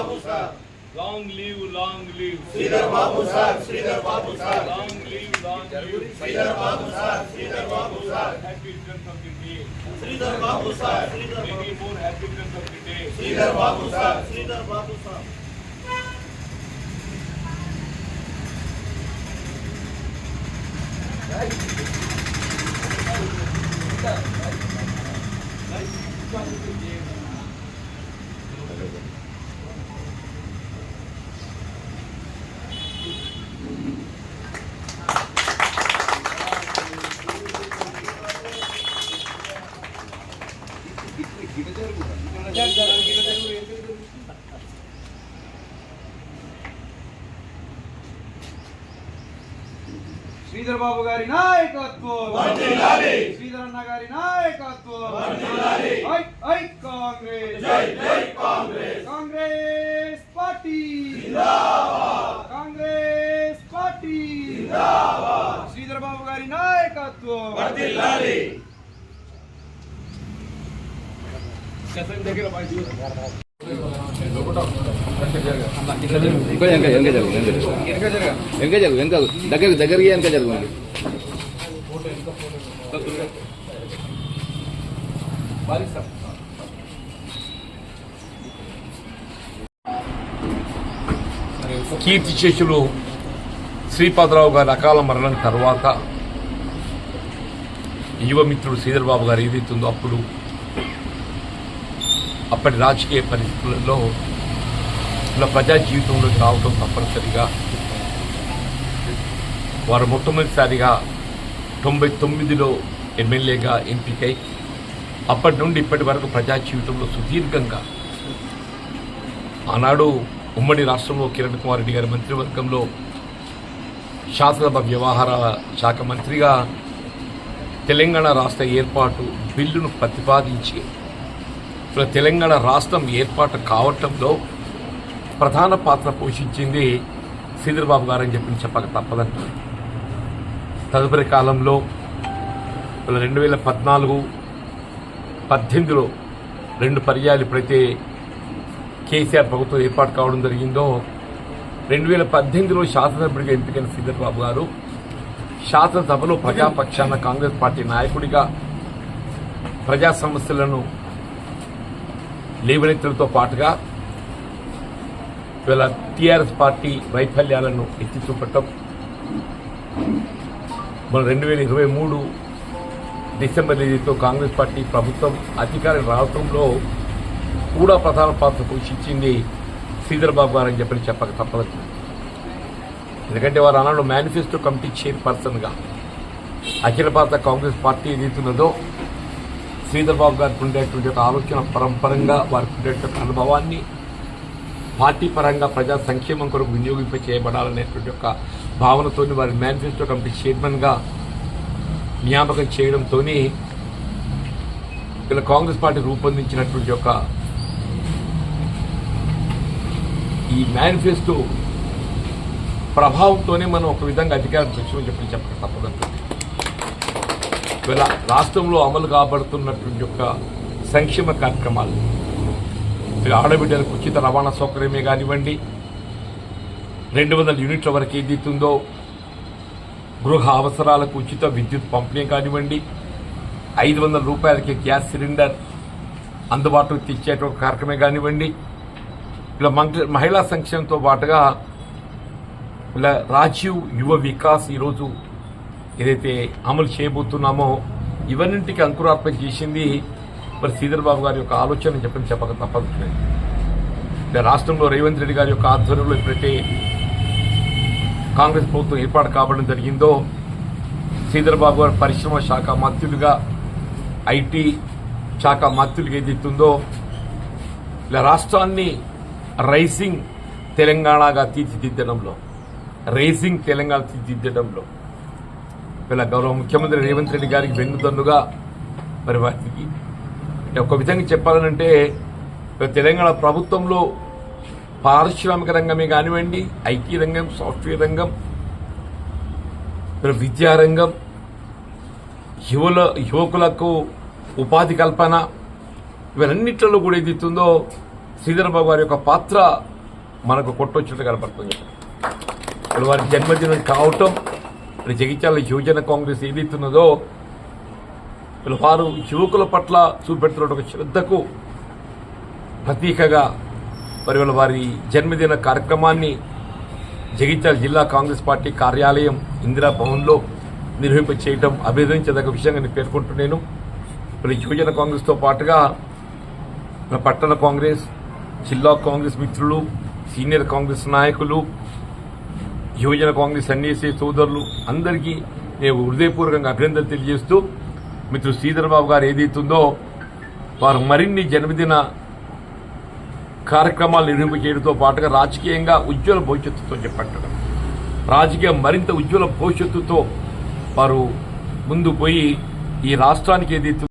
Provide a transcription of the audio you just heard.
Babu sir long live long live Sridhar Babu sir Sridhar Babu sir long live long live Sridhar Babu sir Sridhar Babu sir happy returns of the day Sridhar Babu sir Sridhar Babu many more happy returns of the day Sridhar Babu sir Sridhar Babu sir Sridhar Babu గారి నాయకత్వం. శ్రీధర్ అన్న గారి నాయకత్వం. Congress. Congress. Party. Congress party. Sridhar Babu గారి నాయకత్వం. ఇంకా వెనక వెనక జరుగు వెనక జరుగు వెనక జరుగు దగ్గర దగ్గరికి వెనక జరగండి కీర్తి శేషులు శ్రీపాదరావు గారి అకాల మరణం తర్వాత యువమిత్రుడు శ్రీధర్ బాబు గారు ఏదైతుందో అప్పుడు అప్పటి రాజకీయ పరిస్థితులలో ఇలా ప్రజా జీవితంలోకి రావడం తప్పనిసరిగా. వారు మొట్టమొదటిసారిగా తొంభై తొమ్మిదిలో ఎమ్మెల్యేగా ఎంపికై అప్పటి నుండి ఇప్పటి వరకు ప్రజా జీవితంలో సుదీర్ఘంగా ఆనాడు ఉమ్మడి రాష్ట్రంలో కిరణ్ కుమార్ రెడ్డి గారి మంత్రివర్గంలో శాసనసభ వ్యవహారాల శాఖ మంత్రిగా తెలంగాణ రాష్ట్ర ఏర్పాటు బిల్లును ప్రతిపాదించి ఇప్పుడు తెలంగాణ రాష్ట్రం ఏర్పాటు కావటంలో ప్రధాన పాత్ర పోషించింది శ్రీధర్బాబు గారు అని చెప్పి చెప్పక తప్పదంట తదుపరి కాలంలో రెండు వేల పద్నాలుగు పద్దెనిమిదిలో రెండు పర్యాలు ఎప్పుడైతే కేసీఆర్ ప్రభుత్వం ఏర్పాటు కావడం జరిగిందో రెండు వేల పద్దెనిమిదిలో శాసనసభ్యుడిగా ఎంపికైన శ్రీధర్ గారు శాసనసభలో ప్రజాపక్షాన కాంగ్రెస్ పార్టీ నాయకుడిగా ప్రజా సమస్యలను లేవనెత్తడంతో పాటుగా ఇవాళ టీఆర్ఎస్ పార్టీ వైఫల్యాలను ఎత్తి చూపటం. మన రెండు వేల ఇరవై మూడు డిసెంబర్ తేదీతో కాంగ్రెస్ పార్టీ ప్రభుత్వం అధికారం రావడంలో కూడా ప్రధాన పాత్ర పోషించింది శ్రీధర్ బాబు గారు అని చెప్పని చెప్పక తప్పదు. ఎందుకంటే వారు అన్నాడు మేనిఫెస్టో కమిటీ చైర్పర్సన్గా అఖిల భారత కాంగ్రెస్ పార్టీ ఏదైతున్నదో శ్రీధర్ బాబు గారికి ఉండేటువంటి ఒక ఆలోచన పరంపరంగా వారికి ఉండేటువంటి అనుభవాన్ని పార్టీ పరంగా ప్రజా సంక్షేమం కొరకు వినియోగింప చేయబడాలనేటువంటి ఒక భావనతో వారి మేనిఫెస్టో కమిటీ చైర్మన్గా నియామకం చేయడంతో ఇలా కాంగ్రెస్ పార్టీ రూపొందించినటువంటి ఒక ఈ మేనిఫెస్టో ప్రభావంతోనే మనం ఒక విధంగా అధికారం తెచ్చుకొని చెప్పి చెప్పక తప్పదంటుంది రాష్ట్రంలో అమలు కాబడుతున్నటువంటి యొక్క సంక్షేమ కార్యక్రమాలు. ఆడబిడ్డలకు ఉచిత రవాణా సౌకర్యమే కానివ్వండి. రెండు వందల యూనిట్ల వరకు ఏదైతుందో గృహ అవసరాలకు ఉచిత విద్యుత్ పంపిణీ కానివ్వండి. ఐదు వందల రూపాయలకి గ్యాస్ సిలిండర్ అందుబాటులోకి తెచ్చేటువంటి కార్యక్రమే కానివ్వండి. ఇలా మంగ- మహిళా సంక్షేమంతో పాటుగా ఇలా రాజీవ్ యువ వికాస్ ఈరోజు ఏదైతే అమలు చేయబోతున్నామో ఇవన్నింటికి అంకురార్పణ చేసింది మరి శ్రీధర్ బాబు గారి యొక్క ఆలోచన చెప్పని చెప్పక తప్పదు. ఇలా రాష్ట్రంలో రేవంత్ రెడ్డి గారి యొక్క ఆధ్వర్యంలో ఎప్పుడైతే కాంగ్రెస్ ప్రభుత్వం ఏర్పాటు కావడం జరిగిందో శ్రీధర్ బాబు గారు పరిశ్రమ శాఖ మంత్రులుగా ఐటీ శాఖ మంత్రులుగా ఏదైతుందో ఇలా రాష్ట్రాన్ని రైసింగ్ తెలంగాణగా తీర్చిదిద్దడంలో రైసింగ్ తెలంగాణ తీర్చిదిద్దడంలో ఇలా గౌరవ ముఖ్యమంత్రి రేవంత్ రెడ్డి గారికి వెన్నుదన్నుగా మరి వారికి. ఒక విధంగా చెప్పాలనంటే తెలంగాణ ప్రభుత్వంలో పారిశ్రామిక రంగమే కానివ్వండి ఐటీ రంగం సాఫ్ట్వేర్ రంగం విద్యారంగం యువల యువకులకు ఉపాధి కల్పన ఇవన్నిట్లలో కూడా ఏదైతుందో శ్రీధరబాబు గారి యొక్క పాత్ర మనకు కొట్టొచ్చినట్టు కనపడుతుంది. వారి జన్మదినం కావటం మరి జగిత్యాల యువజన కాంగ్రెస్ ఏదైతున్నదో వారు యువకుల పట్ల చూపెడుతున్న ఒక శ్రద్ధకు ప్రతీకగా మరి వాళ్ళ వారి జన్మదిన కార్యక్రమాన్ని జగిత్యాల జిల్లా కాంగ్రెస్ పార్టీ కార్యాలయం ఇందిరా భవన్లో నిర్వహింప చేయడం అభినందించదగ్గ విషయంగా నేను పేర్కొంటున్నాను. మరి యువజన కాంగ్రెస్తో పాటుగా పట్టణ కాంగ్రెస్ జిల్లా కాంగ్రెస్ మిత్రులు సీనియర్ కాంగ్రెస్ నాయకులు యువజన కాంగ్రెస్ సన్యాసి సోదరులు అందరికీ నేను హృదయపూర్వకంగా అభినందనలు తెలియజేస్తూ మిత్రుడు శ్రీధర్ బాబు గారు ఏదైతుందో వారు మరిన్ని జన్మదిన కార్యక్రమాలు నిర్వహింప చేయడంతో పాటుగా రాజకీయంగా ఉజ్వల భవిష్యత్తుతో చెప్పట్టడం రాజకీయం మరింత ఉజ్వల భవిష్యత్తుతో వారు ముందు పోయి ఈ రాష్ట్రానికి ఏదైతే